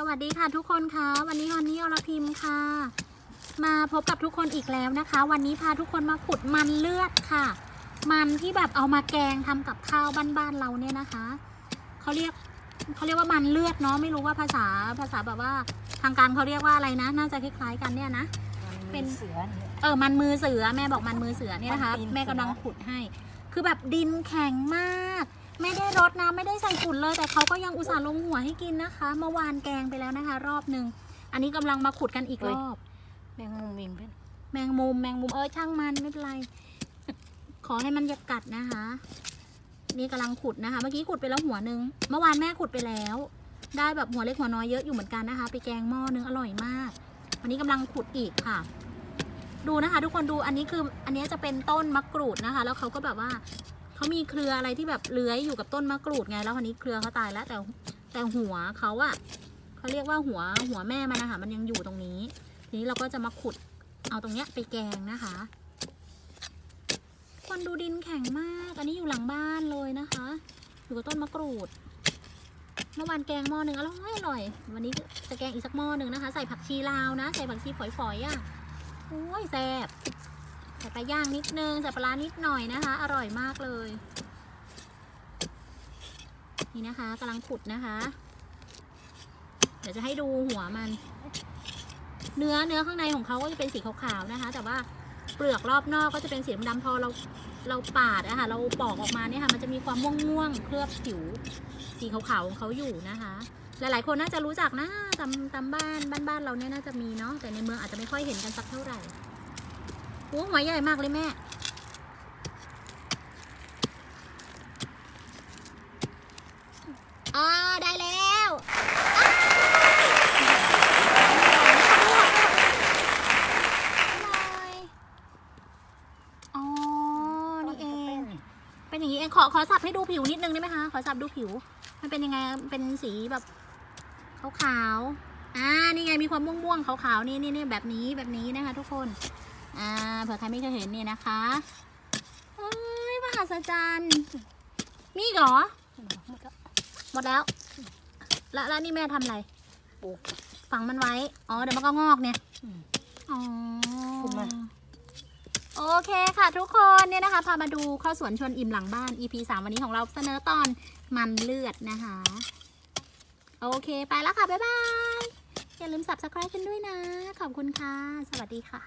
สวัสดีค่ะทุกคนคะ วันนี้วันนี้อรพิมพ์ค่ะ มาพบกับทุกคนอีกแล้วนะคะ วันนี้พาทุกคนมาขุดมันเลือดค่ะ มันที่แบบเอามาแกงทำกับข้าวบ้านๆเราเนี่ยนะคะเขาเรียกเขาเรียกว่ามันเลือดเนาะไม่รู้ว่าภาษาภาษาแบบว่าทางการเขาเรียกว่าอะไรนะ น่าจะคล้ายๆกันเนี่ยนะเป็นเสือเนี่ยเออมันมือเสือแม่บอกมันมือเสือเนี่ยนะคะมันตีนแม่กำลังเสือขุดให้ คือแบบดินแข็งมาก ไม่ได้รดน้ำไม่ได้ใส่ฝุ่นเลย แต่เขาก็ยังอุตส่าห์ลงหัวให้กินนะคะเมื่อวานแกงไปแล้วนะคะ รอบหนึ่งอันนี้กำลังมาขุดกันอีกรอบ แมงมุมมิมเพื่อนแมงมุมแมงมุมเออช่างมันไม่เป็นไร ขอให้มันอย่ากัดนะคะ นี่กำลังขุดนะคะ เมื่อกี้ขุดไปแล้วหัวหนึ่งเมื่อวานแม่ขุดไปแล้ว ได้แบบหัวเล็กหัวน้อยเยอะอยู่เหมือนกันนะคะ ไปแกงหม้อนึงอร่อยมากวันนี้กำลังขุดอีกค่ะ ดูนะคะ ทุกคนดูอันนี้คืออันนี้จะเป็นต้นมะกรูดนะคะ แล้วเขาก็แบบว่า เขามีเครืออะไรที่แบบเลื้อยอยู่กับต้นมะกรูดไง แล้วคราวนี้เครือเขาตายแล้วแต่แต่หัวเขาอะเขาเรียกว่าหัวหัวแม่มันนะคะมันยังอยู่ตรงนี้ ทีนี้เราก็จะมาขุดเอาตรงเนี้ยไปแกงนะคะคนดูดินแข็งมาก อันนี้อยู่หลังบ้านเลยนะคะ อยู่กับต้นมะกรูด เมื่อวานแกงหม้อหนึ่งอร่อยอร่อย วันนี้จะแกงอีกสักหม้อหนึ่งนะคะ ใส่ผักชีลาวนะ ใส่ผักชีฝอยๆอะโอ้ยแซ่บ ใส่ปลาย่างนิดนึงใส่ปลาร้านิดหน่อยนะคะ อร่อยมากเลย นี่นะคะกำลังขุดนะคะ เดี๋ยวจะให้ดูหัวมัน เนื้อเนื้อข้างในของเขาก็จะเป็นสีขาวๆนะคะ แต่ว่าเปลือกรอบนอกก็จะเป็นสีดำพอเราเราปาดอะค่ะเราปอกออกมาเนี่ยค่ะ มันจะมีความม่วงๆเคลือบผิวสีขาวๆของเขาอยู่นะคะ หลายๆคนน่าจะรู้จักนะตามตามบ้านบ้านๆเราเนี่ยน่าจะมีเนาะแต่ในเมืองอาจจะไม่ค่อยเห็นกันสักเท่าไหร่ โอ้หัวใหญ่มากเลยแม่ อ่า ได้แล้วอ้าวนี่เองเป็นอย่างนี้เองขอขอสับให้ดูผิวนิดนึงได้ไหมคะ ขอสับดูผิว มันเป็นยังไง เป็นสีแบบขาวๆ อ่า นี่ไง มีความม่วงๆ ขาวๆ นี่นี่นี่แบบนี้แบบนี้นะคะทุกคน อ่าเผื่อใครไม่เคยเห็นเนี่ยนะคะเฮ้ยมหัศจรรย์มีอีกเหรอ หมดแล้ว แล้วแล้วนี่แม่ทำอะไร ปลูก ฝังมันไว้ อ๋อ เดี๋ยวมันก็งอกเนี่ย อืมอ๋อขุดมา โอเคค่ะทุกคนเนี่ยนะคะ พามาดูข้าวสวนชวนอิ่มหลังบ้าน EP 3 วันนี้ของเราเสนอตอนมันเลือดนะคะ โอเคไปแล้วค่ะ บ๊ายบาย อย่าลืม subscribe กันด้วยนะ ขอบคุณค่ะ สวัสดีค่ะ